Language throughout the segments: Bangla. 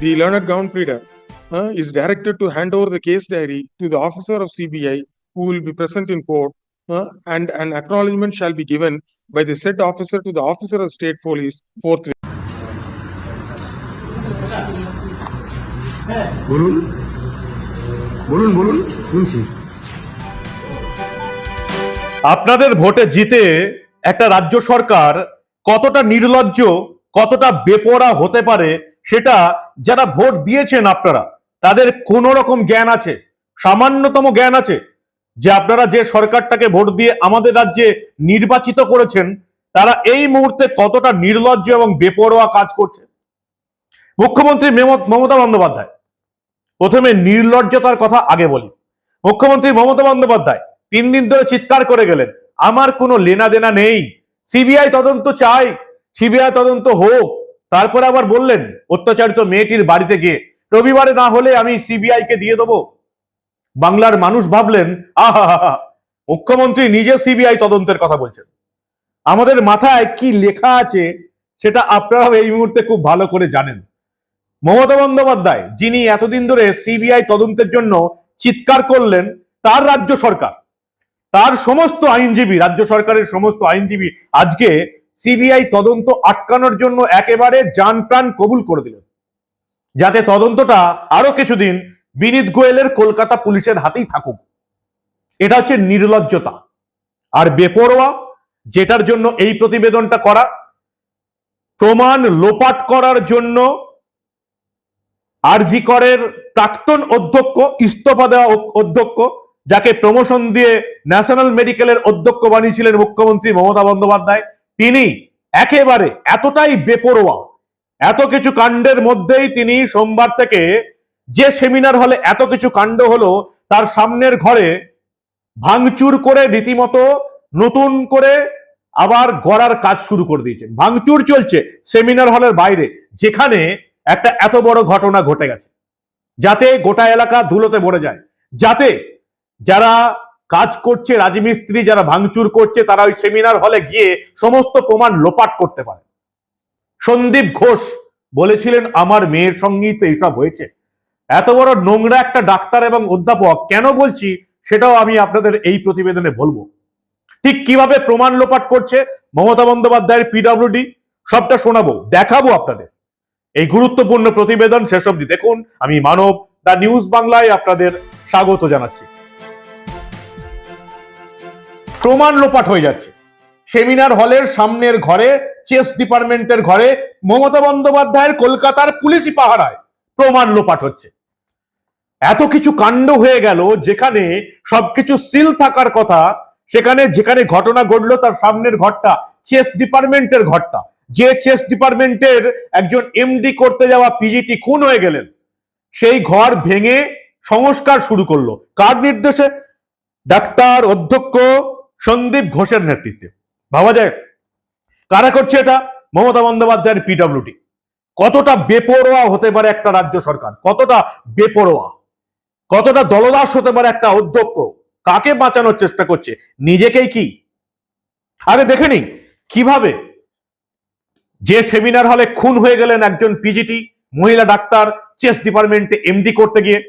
the learned gown pleader uh, is directed to hand over the case diary to the officer of CBI who will be present in court uh, and an acknowledgement shall be given by the said officer to the officer of state police forthwith. বলুন বলুন বলুন শুনছি আপনাদের ভোটে জিতে একটা রাজ্য সরকার কতটা নির্লজ্জ কতটা বেপরা হতে পারে সেটা যারা ভোট দিয়েছেন আপনারা, তাদের কোন রকম জ্ঞান আছে, সামান্যতম জ্ঞান আছে যে আপনারা যে সরকারটাকে ভোট দিয়ে আমাদের রাজ্যে নির্বাচিত করেছেন, তারা এই মুহূর্তে কতটা নির্লজ্জ এবং বেপরোয়া কাজ করছে। মুখ্যমন্ত্রী মেম- মমতা বন্দ্যোপাধ্যায়, প্রথমে নির্লজ্জতার কথা আগে বলি। মুখ্যমন্ত্রী মমতা বন্দ্যোপাধ্যায় তিন দিন ধরে চিৎকার করে গেলেন, আমার কোনো লেনা দেনা নেই, সিবিআই তদন্ত চাই, সিবিআই তদন্ত হোক। তারপরে আবার বললেন, অত্যাচারিত মেয়েটির বাড়িতে গিয়ে, রবিবারে না হলে আমি সিবিআই কে দিয়ে দেবো। বাংলার মানুষ ভাবলেন আহা মুখ্যমন্ত্রী নিজে সিবিআই তদন্তের কথা বলছেন। আমাদের মাথায় কি লেখা আছে, সেটা আপনারাও এই মুহূর্তে খুব ভালো করে জানেন। মমতা বন্দ্যোপাধ্যায়, যিনি এতদিন ধরে সিবিআই তদন্তের জন্য চিৎকার করলেন, তার রাজ্য সরকার, তার সমস্ত আইনজীবী, রাজ্য সরকারের সমস্ত আইনজীবী আজকে সিবিআই তদন্ত আটকানোর জন্য একেবারে যান প্রাণ কবুল করে দিলেন যাতে তদন্তটা আরও কিছুদিন বিনীত গোয়েলের কলকাতা পুলিশের হাতেই থাকুক। এটা হচ্ছে নির্লজ্জতা। আর বেপরোয়া, যেটার জন্য এই প্রতিবেদনটা করা, প্রমাণ লোপাট করার জন্য আরজি করের প্রাক্তন অধ্যক্ষ, ইস্তফা দেওয়া অধ্যক্ষ, যাকে প্রমোশন দিয়ে ন্যাশনাল মেডিকেলের অধ্যক্ষ বানিয়েছিলেন মুখ্যমন্ত্রী মমতা বন্দ্যোপাধ্যায় তিনি একেবারে এতটাই বেপরোয়া, এত কিছু কাণ্ডের মধ্যেই তিনি সোমবার থেকে যে সেমিনার হলে এত কিছু কাণ্ড হলো, তার সামনের ঘরে ভাঙচুর করে রীতিমতো নতুন করে আবার গড়ার কাজ শুরু করে দিয়েছেন ভাঙচুর চলছে সেমিনার হলের বাইরে, যেখানে একটা এত বড় ঘটনা ঘটে গেছে। যাতে গোটা এলাকা ধুলোতে ভরে যায়। যাতে যারা কাজ করছে, রাজমিস্ত্রি যারা ভাঙচুর করছে, তারা ওই সেমিনার হলে গিয়ে সমস্ত প্রমাণ লোপাট করতে পারে। সন্দীপ ঘোষ বলেছিলেন, আমার মেয়ের সঙ্গেই তো এইসব হয়েছে। এত বড় নোংরা একটা ডাক্তার এবং অধ্যাপক, কেন বলছি সেটাও আমি আপনাদের এই প্রতিবেদনে বলব। ঠিক কীভাবে প্রমাণ লোপাট করছে, মমতা বন্দ্যোপাধ্যায়ের পিডব্লিউডি সবটা শোনাবো, দেখাবো আপনাদের। এই গুরুত্বপূর্ণ প্রতিবেদন শেষ অবধি দেখুন। আমি মানব দা নিউজ বাংলায় আপনাদের স্বাগত জানাচ্ছি। প্রমাণ লোপাট হয়ে যাচ্ছে। সেমিনার হলের সামনের ঘরে, চেস ডিপার্টমেন্টের ঘরে, মমতা বন্দ্যোপাধ্যায়ের কলকাতার পুলিশি পাহারায় প্রমাণ লোপাট হচ্ছে। এত কিছু কাণ্ড হয়ে গেল যেখানে সবকিছু সিল থাকার কথা, সেখানে যেখানে ঘটনা ঘটলো তার সামনের ঘরটা, চেস ডিপার্টমেন্টের ঘরটা। যে চেস ডিপার্টমেন্টের একজন এমডি করতে যাওয়া পিজিটি খুন হয়ে গেলেন। সেই ঘর ভেঙে সংস্কার শুরু করল। কার নির্দেশে? ডাক্তার অধ্যক্ষ সন্দীপ ঘোষের নেতৃত্বে। ভাবা যায়, কারা করছে এটা? মমতা বন্দ্যোপাধ্যায়ের পিডব্লিউডি কতটা বেপরোয়া হতে পারে একটা রাজ্য সরকার? কতটা বেপরোয়া? কতটা দলদাস হতে পারে একটা অধ্যক্ষ কাকে বাঁচানোর চেষ্টা করছে? নিজেকেই কি? আরে দেখে নিন, কীভাবে? যে সেমিনার হলে খুন হয়ে গেলেন একজন পিজিটি মহিলা ডাক্তার চেস ডিপার্টমেন্টে এমডি করতে গিয়ে।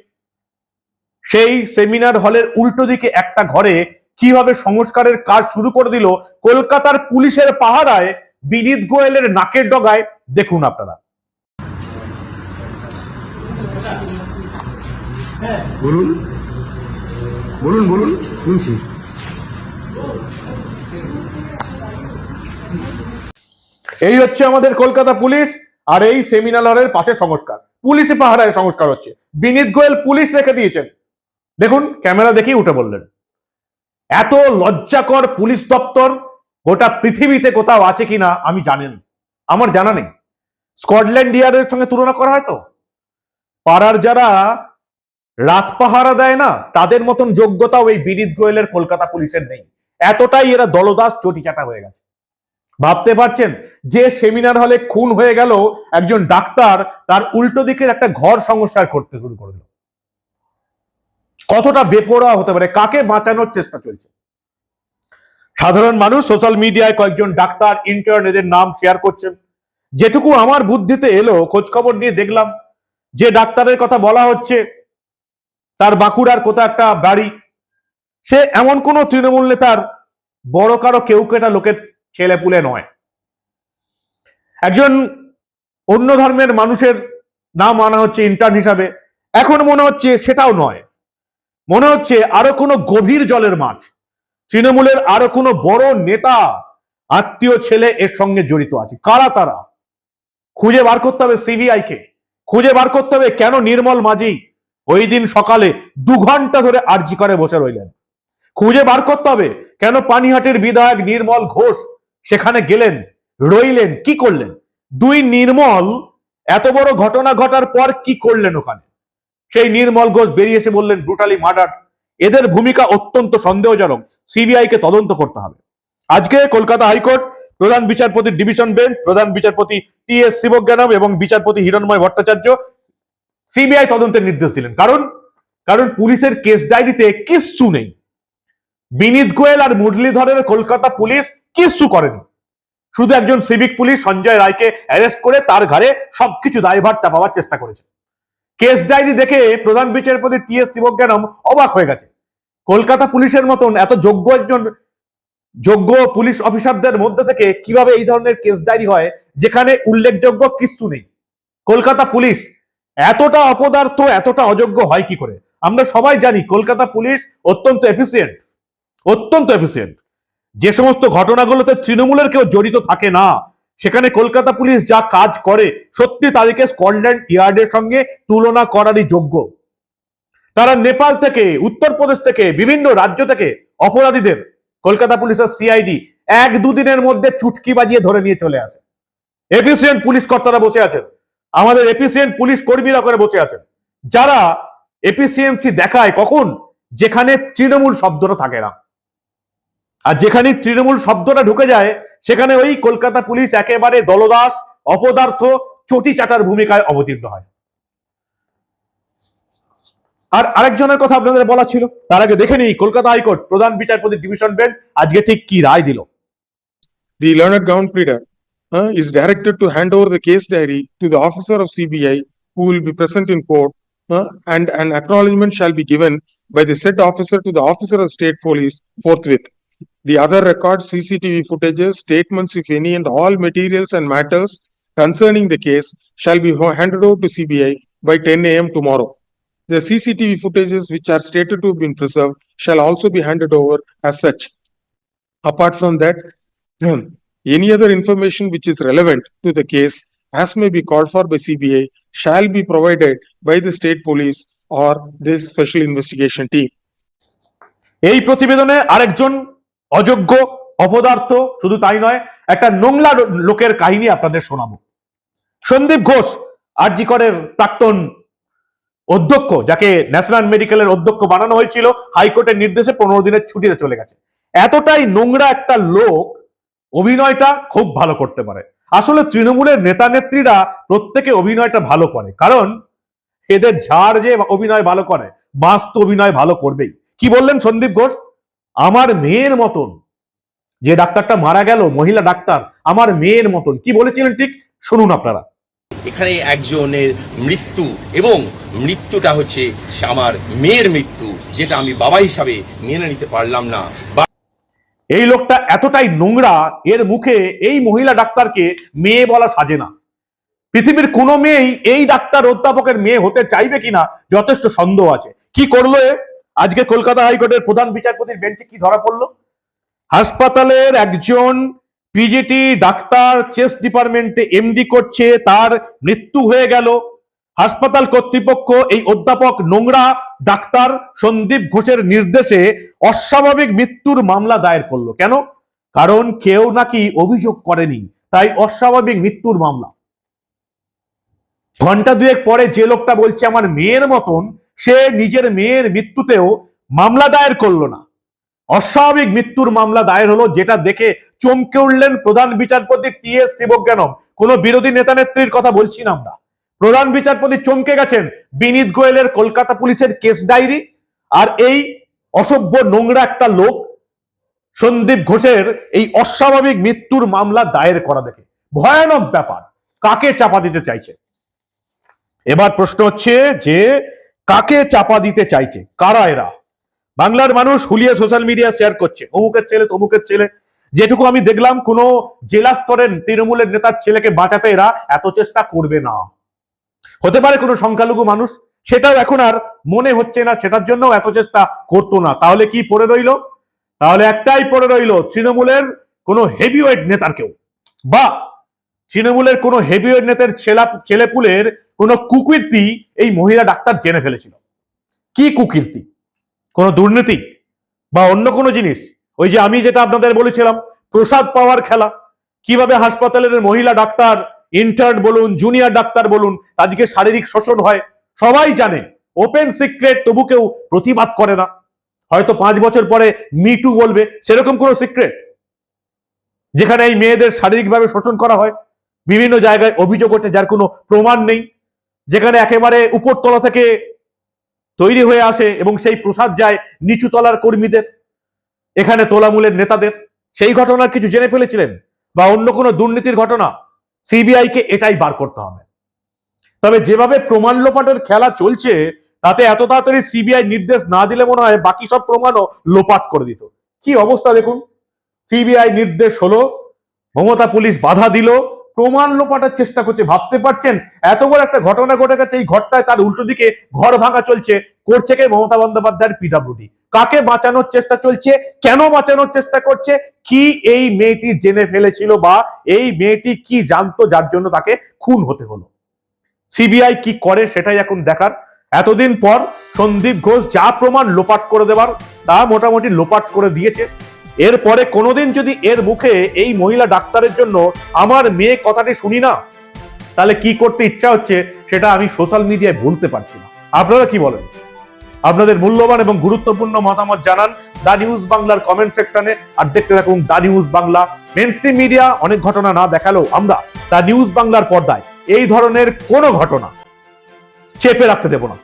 সেই সেমিনার হলের উল্টো দিকে একটা ঘরে কীভাবে সংস্কারের কাজ শুরু করে দিল কলকাতার পুলিশের পাহারায় বিনীত গোয়েলের নাকের ডগায়? দেখুন আপনারা। বলুন। বলুন বলুন। শুনছি। এই হচ্ছে আমাদের কলকাতা পুলিশ আর এই সেমিনার হলের পাশে সংস্কার। পুলিশে পাহারায় সংস্কার হচ্ছে। বিনীত গোয়েল পুলিশ রেখে দিয়েছেন। দেখুন ক্যামেরা দেখেই উঠে বললেন। এত লজ্জাকর পুলিশ দপ্তর গোটা পৃথিবীতে কোথাও আছে কিনা আমি জানেন আমার জানা নেই। স্কটল্যান্ড ইয়ার্ডের সঙ্গে তুলনা করা হয় তো? পাড়ার যারা রাত পাহারা দেয় না, তাদের মতন যোগ্যতাও এই বিনীত গোয়েলের কলকাতা পুলিশের নেই। এতটাই এরা দলদাস, চটিচাটা হয়ে গেছে। ভাবতে পারছেন, যে সেমিনার হলে খুন হয়ে গেল একজন ডাক্তার, তার উল্টো দিকের একটা ঘর সংস্কার করতে শুরু করে দিল। কতটা বেপরোয়া হতে পারে, কাকে বাঁচানোর চেষ্টা চলছে? সাধারণ মানুষ সোশ্যাল মিডিয়ায় কয়েকজন ডাক্তার ইন্টার্ন এদের নাম শেয়ার করছেন। যেটুকু আমার বুদ্ধিতে এলো, খোঁজখবর নিয়ে দেখলাম যে ডাক্তারের কথা বলা হচ্ছে, তার বাঁকুড়ার কোথাও একটা বাড়ি। সে এমন কোন তৃণমূল নেতার বড় কারও কেউ কেটা লোকের ছেলে পুলে নয়। একজন অন্য ধর্মের মানুষের নাম আনা হচ্ছে ইন্টার্ন হিসাবে। এখন মনে হচ্ছে সেটাও নয়। মনে হচ্ছে আরও কোনো গভীর জলের মাছ। তৃণমূলের আরও কোনো বড় নেতা, আত্মীয় ছেলে এর সঙ্গে জড়িত আছে। কারা তারা? খুঁজে বার করতে হবে সিবিআই কে খুঁজে বার করতে হবে কেন নির্মল মাঝি ওই দিন সকালে দু ঘণ্টা ধরে আর্জি করে বসে রইলেন। খুঁজে বার করতে হবে কেন পানিহাটির বিধায়ক নির্মল ঘোষ সেখানে গেলেন, রইলেন, কি করলেন? দুই নির্মল, এত বড় ঘটনা ঘটার পর কি করলেন ওখানে? সেই নির্মল ঘোষ বেরিয়ে এসে বললেন ব্রুটালি মার্ডার এদের ভূমিকা অত্যন্ত সন্দেহজনক। সিবিআই কে তদন্ত করতে হবে। আজকে কলকাতা হাইকোর্ট প্রধান বিচারপতি ডিভিশন বেঞ্চ, প্রধান বিচারপতি টি এস শিবজ্ঞানম এবং বিচারপতি হিরণময় ভট্টাচার্য সিবিআই তদন্তের নির্দেশ দিলেন। কারণ কারণ পুলিশের কেস ডায়েরিতে কিচ্ছু নেই। বিনীত গোয়েল আর মুরলীধরের কলকাতা পুলিশ কিচ্ছু করেনি। শুধু একজন সিভিক পুলিশ, সঞ্জয় রায়কে অ্যারেস্ট করে তার ঘাড়ে সবকিছু দায়ভার চাপাবার চেষ্টা করেছে। কেস ডায়েরি দেখে প্রধান বিচারপতি টি এস শিবজ্ঞানম অবাক হয়ে গেছে। কলকাতা পুলিশের মতন এত যোগ্য একজন যোগ্য পুলিশ অফিসারদের মধ্যে থেকে কীভাবে এই ধরনের কেস ডায়েরি হয়, যেখানে উল্লেখযোগ্য কিচ্ছু নেই। কলকাতা পুলিশ এতটা অপদার্থ, এতটা অযোগ্য হয় কি করে? আমরা সবাই জানি কলকাতা পুলিশ অত্যন্ত এফিসিয়েন্ট অত্যন্ত এফিসিয়েন্ট যে সমস্ত ঘটনাগুলোতে তৃণমূলের কেউ জড়িত থাকে না সেখানে কলকাতা পুলিশ যা কাজ করে, সত্যি তাদেরকে স্কটল্যান্ড ইয়ার্ডের সঙ্গে তুলনা করারই যোগ্য। তারা নেপাল থেকে, উত্তরপ্রদেশ থেকে, বিভিন্ন রাজ্য থেকে অপরাধীদের, কলকাতা পুলিশের সিআইডি, এক দুদিনের মধ্যে চুটকি বাজিয়ে ধরে নিয়ে চলে আসে। এফিসিয়েন্ট পুলিশ কর্তারা বসে আছেন। আমাদের এফিসিয়েন্ট পুলিশ কর্মীরা করে বসে আছেন। যারা এফিসিয়েন্সি দেখায় কখন, যেখানে তৃণমূল শব্দটা থাকে না। আর যেখানে তৃণমূল শব্দটা ঢুকে যায়, সেখানে ওই কলকাতা পুলিশ একেবারে দলদাস, অপদার্থ, চটি চাটার ভূমিকায় অবতীর্ণ হয়। আর আরেকজনের কথা আপনাদের বলা ছিল, তার আগে দেখে নিই, কলকাতা হাইকোর্ট প্রধান বিচারপতি ডিভিশন বেঞ্চ আজকে ঠিক কি রায় দিল? The learner ground pleader is directed to hand over the case diary to the officer of CBI who will be present in court and an acknowledgement shall be given by the said officer to the officer of state police forthwith The other records, CCTV footages, statements if any and all materials and matters concerning the case shall be ho- handed over to CBI by ten AM tomorrow. The CCTV footages which are stated to have been preserved shall also be handed over as such. Apart from that, Hmm. Any other information which is relevant to the case as may be called for by CBI shall be provided by the state police or this special investigation team. এই প্রতিবেদনে আরেকজন অযোগ্য, অপদার্থ, শুধু তাই নয়, একটা নোংলা লোকের কাহিনী আপনাদের শোনাবো। সন্দীপ ঘোষ আরজিকরের প্রাক্তন অধ্যক্ষ, যাকে ন্যাশনাল মেডিকেলের অধ্যক্ষ বানানো হয়েছিল, হাইকোর্টের নির্দেশে পনেরো দিনের ছুটিতে চলে গেছে। এতটাই নোংরা একটা লোক, অভিনয়টা খুব ভালো করতে পারে। আসলে তৃণমূলের নেতা নেত্রীরা প্রত্যেকে অভিনয়টা ভালো করে, কারণ এদের ঝাড় যে অভিনয় ভালো করে মাস তো অভিনয় ভালো করবেই। কি বললেন সন্দীপ ঘোষ? আমার মেয়ের মতন। যে ডাক্তারটা মারা গেল মহিলা ডাক্তার আমার মেয়ের মতন। কি বলেছিলেন ঠিক? শুনুন আপনারা। এখানে একজনের মৃত্যু এবং মৃত্যুটা হচ্ছে আমার মেয়ের মৃত্যু যেটা আমি বাবা হিসাবে মেনে নিতে পারলাম না। বা এই লোকটা এতটাই নোংরা এর মুখে এই মহিলা ডাক্তারকে মেয়ে বলা সাজে না। পৃথিবীর কোনো মেয়েই এই ডাক্তার অধ্যাপকের মেয়ে হতে চাইবে কিনা যথেষ্ট সন্দেহ আছে। কি করল এ? আজকে কলকাতা হাইকোর্টের প্রধান বিচারপতির বেঞ্চে কি ধরা পড়ল? হাসপাতালের একজন পিজিটি ডাক্তার চেস্ট ডিপার্টমেন্টে এমডি করছে, তার মৃত্যু হয়ে গেল। হাসপাতাল কর্তৃপক্ষ এই অধ্যাপক নোংরা ডাক্তার সন্দীপ ঘোষের নির্দেশে অস্বাভাবিক মৃত্যুর মামলা দায়ের করল। কেন? কারণ কেউ নাকি অভিযোগ করেনি, তাই অস্বাভাবিক মৃত্যুর মামলা। ঘণ্টা দুয়েক পরে যে লোকটা বলছে, আমার মেয়ের মতন সে নিজের মেয়ের মৃত্যুতেও মামলা দায়ের করল না। অস্বাভাবিক মৃত্যুর মামলা দায়ের হলো যেটা দেখে চমকে উঠলেন প্রধান বিচারপতি টি এস শিবজ্ঞানম। কোন বিরোধী নেতা নেত্রীর কথা বলছি না আমরা। প্রধান বিচারপতি চমকে গেছেন বিনীত গোয়েলের কলকাতা পুলিশের কেস ডায়েরি। আর এই অসভ্য নোংরা একটা লোক সন্দীপ ঘোষের এই অস্বাভাবিক মৃত্যুর মামলা দায়ের করা দেখে। ভয়ানক ব্যাপার। কাকে চাপা দিতে চাইছে? এবার প্রশ্ন হচ্ছে যে কাকে চাপা দিতে চাইছে? কারা এরা? বাংলার মানুষ হুলিয়ে সোশ্যাল মিডিয়া শেয়ার করছে। অমুকের ছেলে, তমুকের ছেলে। যেটুকু আমি দেখলাম, কোনো জেলা স্তরের তৃণমূলের নেতার ছেলেকে বাঁচাতে এরা এত চেষ্টা করবে না। হতে পারে কোনো সংখ্যালঘু মানুষ, সেটাও এখন আর মনে হচ্ছে না, সেটার জন্য এত চেষ্টা করতো না। তাহলে কি পড়ে রইল? তাহলে একটাই পড়ে রইল, তৃণমূলের কোনো হেভিওয়েট নেতার কেউ। বা তৃণমূলের কোনো হেভিওয়েট নেতার ছেলা ছেলেপুলের কোনো কুকীর্তি এই মহিলা ডাক্তার জেনে ফেলেছিল। কি কুকীর্তি? কোনো দুর্নীতি? বা অন্য কোনো জিনিস? ওই যে আমি যেটা আপনাদের বলেছিলাম, প্রসাদ পাওয়ার খেলা। কীভাবে হাসপাতালের মহিলা ডাক্তার ইন্টার্ন বলুন জুনিয়র ডাক্তার বলুন, তাদেরকে শারীরিক শোষণ হয়, সবাই জানে। ওপেন সিক্রেট তবু কেউ প্রতিবাদ করে না। হয়তো পাঁচ বছর পরে মিটু বলবে, সেরকম কোনো সিক্রেট যেখানে এই মেয়েদের শারীরিকভাবে শোষণ করা হয়। বিভিন্ন জায়গায় অভিযোগ ওঠে যার কোনো প্রমাণ নেই, যেখানে একেবারে উপরতলা থেকে তৈরি হয়ে আসে এবং সেই প্রসাদ যায় নিচু তলার কর্মীদের, এখানে তোলামূলের নেতাদের। সেই ঘটনার কিছু জেনে ফেলেছিলেন? বা অন্য কোনো দুর্নীতির ঘটনা? সিবিআই কে এটাই বার করতে হবে। তবে যেভাবে প্রমাণ লোপাটের খেলা চলছে, তাতে এত তাড়াতাড়ি সিবিআই নির্দেশ না দিলে মনে হয় বাকি সব প্রমাণও লোপাট করে দিত। কি অবস্থা দেখুন? সিবিআই নির্দেশ হলো, মমতা পুলিশ বাধা দিল প্রমাণ লোপাটার চেষ্টা করছে, ভাবতে পারছেন? এত বড় একটা ঘটনা ঘটে গেছে, এই ঘরটায় তার উল্টো দিকে ঘর ভাঙা চলছে করছে কে মমতা বন্দ্যোপাধ্যায়ের পিডাব্লিউডি কাকে বাঁচানোর চেষ্টা চলছে? কেন বাঁচানোর চেষ্টা করছে? কি এই মেয়েটি জেনে ফেলেছিল বা এই মেয়েটি কি জানতো যার জন্য তাকে খুন হতে হলো? সিবিআই কি করে সেটাই এখন দেখার। এতদিন পর সন্দীপ ঘোষ যা প্রমাণ লোপাট করে দেবার, তা মোটামুটি লোপাট করে দিয়েছে। এরপরে কোনোদিন যদি এর মুখে এই মহিলা ডাক্তারের জন্য আমার মেয়ে কথাটি শুনি না, তাহলে কি করতে ইচ্ছা হচ্ছে সেটা আমি সোশ্যাল মিডিয়ায় বলতে পারছি না। আপনারা কি বলেন? আপনাদের মূল্যবান এবং গুরুত্বপূর্ণ মতামত জানান দা নিউজ বাংলার কমেন্ট সেকশনে আর দেখতে থাকুন the news Bangla. Main media অনেক ঘটনা না দেখালেও আমরা দা নিউজ বাংলার পর্দায় এই ধরনের কোনো ঘটনা চেপে রাখতে দেব না।